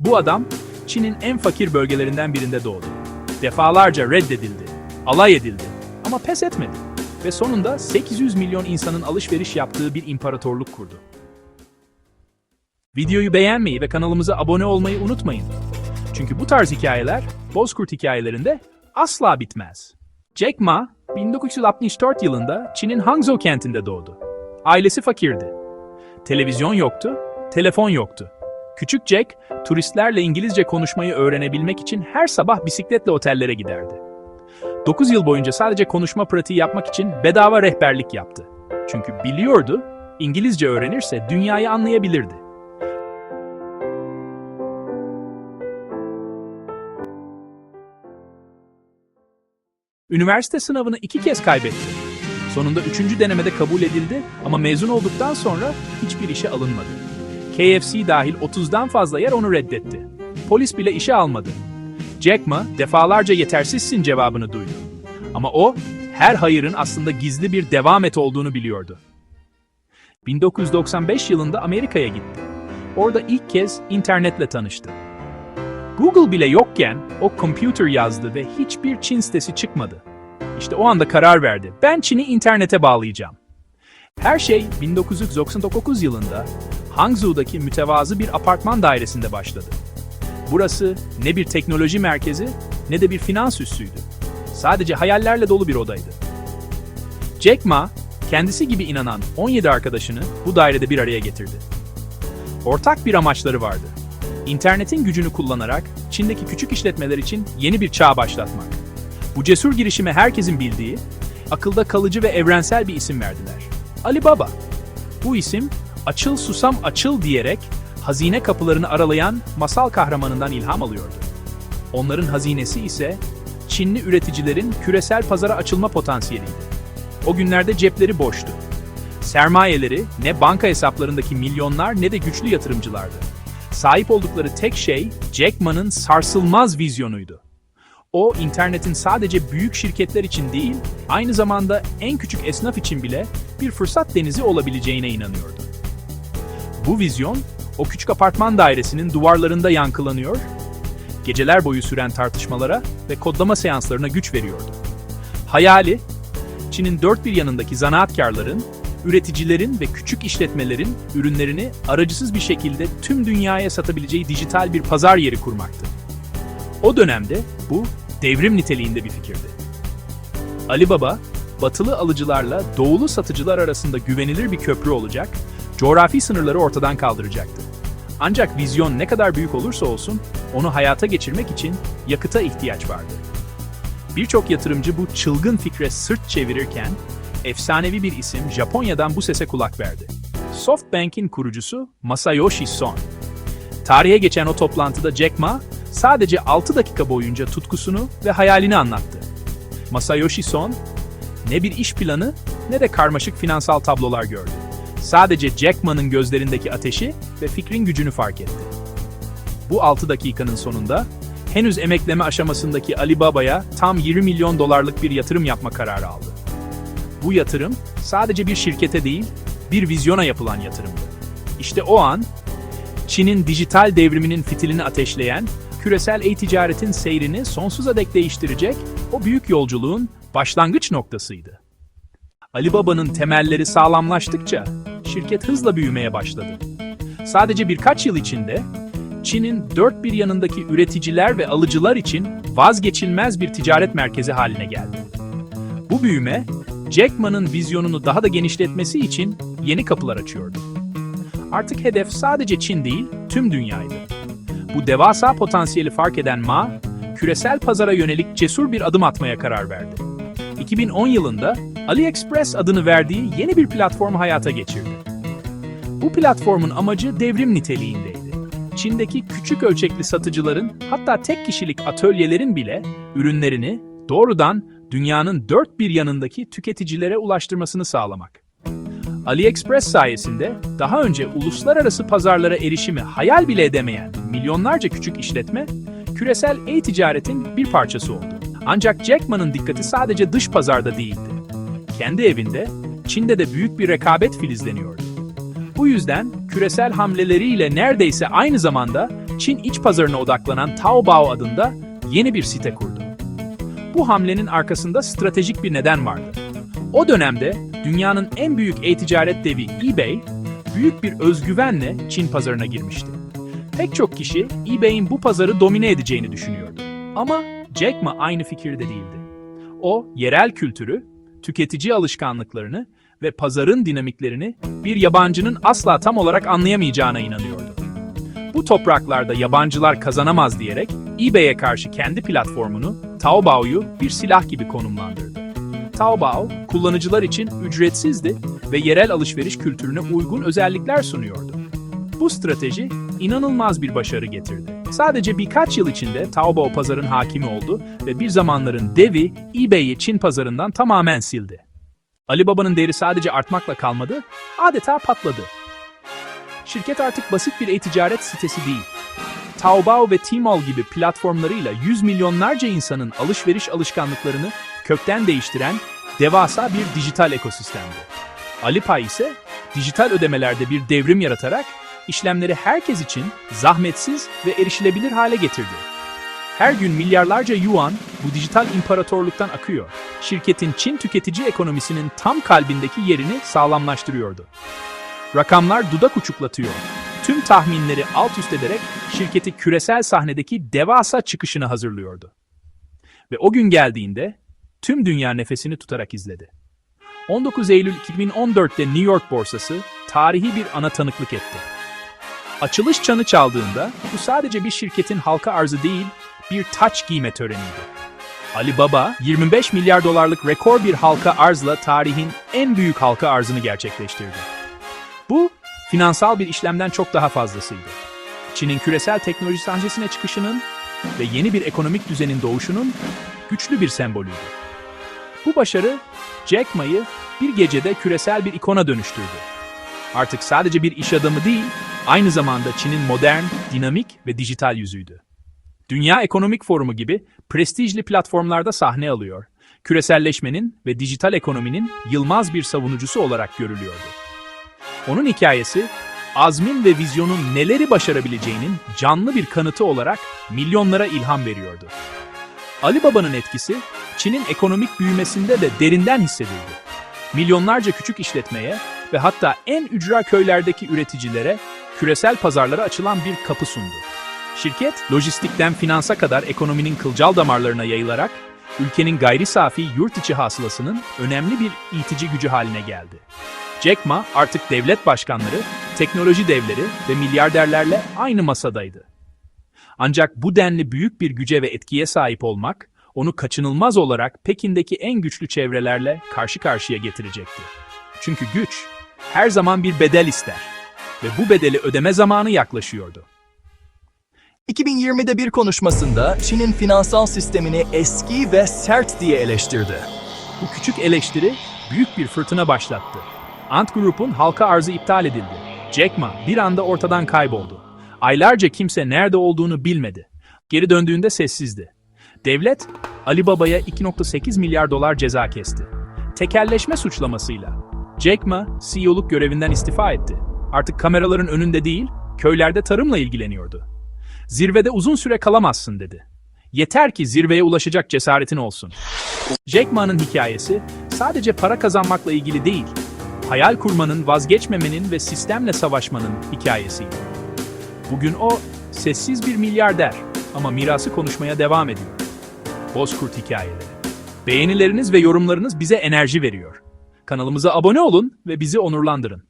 Bu adam Çin'in en fakir bölgelerinden birinde doğdu. Defalarca reddedildi, alay edildi ama pes etmedi ve sonunda 800 milyon insanın alışveriş yaptığı bir imparatorluk kurdu. Videoyu beğenmeyi ve kanalımıza abone olmayı unutmayın. Çünkü bu tarz hikayeler Bozkurt hikayelerinde asla bitmez. Jack Ma, 1964 yılında Çin'in Hangzhou kentinde doğdu. Ailesi fakirdi. Televizyon yoktu, telefon yoktu. Küçük Jack, turistlerle İngilizce konuşmayı öğrenebilmek için her sabah bisikletle otellere giderdi. 9 yıl boyunca sadece konuşma pratiği yapmak için bedava rehberlik yaptı. Çünkü biliyordu, İngilizce öğrenirse dünyayı anlayabilirdi. Üniversite sınavını iki kez kaybetti. Sonunda üçüncü denemede kabul edildi ama mezun olduktan sonra hiçbir işe alınmadı. KFC dahil 30'dan fazla yer onu reddetti. Polis bile işe almadı. Jack Ma defalarca yetersizsin cevabını duydu. Ama o her hayırın aslında gizli bir devam et olduğunu biliyordu. 1995 yılında Amerika'ya gitti. Orada ilk kez internetle tanıştı. Google bile yokken o computer yazdı ve hiçbir Çin sitesi çıkmadı. İşte o anda karar verdi. Ben Çin'i internete bağlayacağım. Her şey 1999 yılında Hangzhou'daki mütevazı bir apartman dairesinde başladı. Burası ne bir teknoloji merkezi ne de bir finans üssüydü. Sadece hayallerle dolu bir odaydı. Jack Ma, kendisi gibi inanan 17 arkadaşını bu dairede bir araya getirdi. Ortak bir amaçları vardı. İnternetin gücünü kullanarak Çin'deki küçük işletmeler için yeni bir çağ başlatmak. Bu cesur girişime herkesin bildiği, akılda kalıcı ve evrensel bir isim verdiler. Alibaba. Bu isim, açıl susam açıl diyerek hazine kapılarını aralayan masal kahramanından ilham alıyordu. Onların hazinesi ise Çinli üreticilerin küresel pazara açılma potansiyeliydi. O günlerde cepleri boştu. Sermayeleri ne banka hesaplarındaki milyonlar ne de güçlü yatırımcılardı. Sahip oldukları tek şey Jack Ma'nın sarsılmaz vizyonuydu. O, internetin sadece büyük şirketler için değil, aynı zamanda en küçük esnaf için bile bir fırsat denizi olabileceğine inanıyordu. Bu vizyon, o küçük apartman dairesinin duvarlarında yankılanıyor, geceler boyu süren tartışmalara ve kodlama seanslarına güç veriyordu. Hayali, Çin'in dört bir yanındaki zanaatkarların, üreticilerin ve küçük işletmelerin ürünlerini aracısız bir şekilde tüm dünyaya satabileceği dijital bir pazar yeri kurmaktı. O dönemde bu devrim niteliğinde bir fikirdi. Ali Baba, batılı alıcılarla doğulu satıcılar arasında güvenilir bir köprü olacak, coğrafi sınırları ortadan kaldıracaktı. Ancak vizyon ne kadar büyük olursa olsun, onu hayata geçirmek için yakıta ihtiyaç vardı. Birçok yatırımcı bu çılgın fikre sırt çevirirken, efsanevi bir isim Japonya'dan bu sese kulak verdi. SoftBank'in kurucusu Masayoshi Son. Tarihe geçen o toplantıda Jack Ma, sadece 6 dakika boyunca tutkusunu ve hayalini anlattı. Masayoshi Son, ne bir iş planı ne de karmaşık finansal tablolar gördü. Sadece Jack Ma'nın gözlerindeki ateşi ve fikrin gücünü fark etti. Bu 6 dakikanın sonunda henüz emekleme aşamasındaki Ali Baba'ya tam 20 milyon dolarlık bir yatırım yapma kararı aldı. Bu yatırım sadece bir şirkete değil, bir vizyona yapılan yatırımdı. İşte o an Çin'in dijital devriminin fitilini ateşleyen, küresel e-ticaretin seyrini sonsuza dek değiştirecek o büyük yolculuğun başlangıç noktasıydı. Ali Baba'nın temelleri sağlamlaştıkça şirket hızla büyümeye başladı. Sadece birkaç yıl içinde Çin'in dört bir yanındaki üreticiler ve alıcılar için vazgeçilmez bir ticaret merkezi haline geldi. Bu büyüme, Jack Ma'nın vizyonunu daha da genişletmesi için yeni kapılar açıyordu. Artık hedef sadece Çin değil, tüm dünyaydı. Bu devasa potansiyeli fark eden Ma, küresel pazara yönelik cesur bir adım atmaya karar verdi. 2010 yılında AliExpress adını verdiği yeni bir platformu hayata geçirdi. Bu platformun amacı devrim niteliğindeydi. Çin'deki küçük ölçekli satıcıların hatta tek kişilik atölyelerin bile ürünlerini doğrudan dünyanın dört bir yanındaki tüketicilere ulaştırmasını sağlamak. AliExpress sayesinde daha önce uluslararası pazarlara erişimi hayal bile edemeyen milyonlarca küçük işletme, küresel e-ticaretin bir parçası oldu. Ancak Jack Ma'nın dikkati sadece dış pazarda değildi. Kendi evinde, Çin'de de büyük bir rekabet filizleniyordu. Bu yüzden küresel hamleleriyle neredeyse aynı zamanda Çin iç pazarına odaklanan Taobao adında yeni bir site kurdu. Bu hamlenin arkasında stratejik bir neden vardı. O dönemde dünyanın en büyük e-ticaret devi eBay, büyük bir özgüvenle Çin pazarına girmişti. Pek çok kişi eBay'in bu pazarı domine edeceğini düşünüyordu. Ama Jack Ma aynı fikirde değildi. O, yerel kültürü, tüketici alışkanlıklarını ve pazarın dinamiklerini bir yabancının asla tam olarak anlayamayacağına inanıyordu. Bu topraklarda yabancılar kazanamaz diyerek eBay'e karşı kendi platformunu, Taobao'yu bir silah gibi konumlandırdı. Taobao, kullanıcılar için ücretsizdi ve yerel alışveriş kültürüne uygun özellikler sunuyordu. Bu strateji inanılmaz bir başarı getirdi. Sadece birkaç yıl içinde Taobao pazarın hakimi oldu ve bir zamanların devi eBay'i Çin pazarından tamamen sildi. Alibaba'nın değeri sadece artmakla kalmadı, adeta patladı. Şirket artık basit bir e-ticaret sitesi değil. Taobao ve Tmall gibi platformlarıyla yüz milyonlarca insanın alışveriş alışkanlıklarını kökten değiştiren devasa bir dijital ekosistemdi. Alipay ise dijital ödemelerde bir devrim yaratarak işlemleri herkes için zahmetsiz ve erişilebilir hale getirdi. Her gün milyarlarca yuan bu dijital imparatorluktan akıyor. Şirketin Çin tüketici ekonomisinin tam kalbindeki yerini sağlamlaştırıyordu. Rakamlar dudak uçuklatıyor. Tüm tahminleri alt üst ederek şirketi küresel sahnedeki devasa çıkışını hazırlıyordu. Ve o gün geldiğinde tüm dünya nefesini tutarak izledi. 19 Eylül 2014'te New York borsası tarihi bir ana tanıklık etti. Açılış çanı çaldığında bu sadece bir şirketin halka arzı değil, bir taç giyme töreniydi. Alibaba 25 milyar dolarlık rekor bir halka arzla tarihin en büyük halka arzını gerçekleştirdi. Bu, finansal bir işlemden çok daha fazlasıydı. Çin'in küresel teknoloji sahnesine çıkışının ve yeni bir ekonomik düzenin doğuşunun güçlü bir sembolüydü. Bu başarı, Jack Ma'yı bir gecede küresel bir ikona dönüştürdü. Artık sadece bir iş adamı değil, aynı zamanda Çin'in modern, dinamik ve dijital yüzüydü. Dünya Ekonomik Forumu gibi prestijli platformlarda sahne alıyor, küreselleşmenin ve dijital ekonominin yılmaz bir savunucusu olarak görülüyordu. Onun hikayesi, azmin ve vizyonun neleri başarabileceğinin canlı bir kanıtı olarak milyonlara ilham veriyordu. Ali Baba'nın etkisi, Çin'in ekonomik büyümesinde de derinden hissedildi. Milyonlarca küçük işletmeye ve hatta en ücra köylerdeki üreticilere küresel pazarlara açılan bir kapı sundu. Şirket, lojistikten finansa kadar ekonominin kılcal damarlarına yayılarak, ülkenin gayri safi yurt içi hasılasının önemli bir itici gücü haline geldi. Jack Ma artık devlet başkanları, teknoloji devleri ve milyarderlerle aynı masadaydı. Ancak bu denli büyük bir güce ve etkiye sahip olmak, onu kaçınılmaz olarak Pekin'deki en güçlü çevrelerle karşı karşıya getirecekti. Çünkü güç her zaman bir bedel ister ve bu bedeli ödeme zamanı yaklaşıyordu. 2020'de bir konuşmasında Çin'in finansal sistemini eski ve sert diye eleştirdi. Bu küçük eleştiri büyük bir fırtına başlattı. Ant Group'un halka arzı iptal edildi. Jack Ma bir anda ortadan kayboldu. Aylarca kimse nerede olduğunu bilmedi. Geri döndüğünde sessizdi. Devlet, Alibaba'ya 2.8 milyar dolar ceza kesti. Tekelleşme suçlamasıyla. Jack Ma, CEO'luk görevinden istifa etti. Artık kameraların önünde değil, köylerde tarımla ilgileniyordu. Zirvede uzun süre kalamazsın dedi. Yeter ki zirveye ulaşacak cesaretin olsun. Jack Ma'nın hikayesi sadece para kazanmakla ilgili değil, hayal kurmanın, vazgeçmemenin ve sistemle savaşmanın hikayesiydi. Bugün o sessiz bir milyarder ama mirası konuşmaya devam ediyor. Bozkurt hikayeleri. Beğenileriniz ve yorumlarınız bize enerji veriyor. Kanalımıza abone olun ve bizi onurlandırın.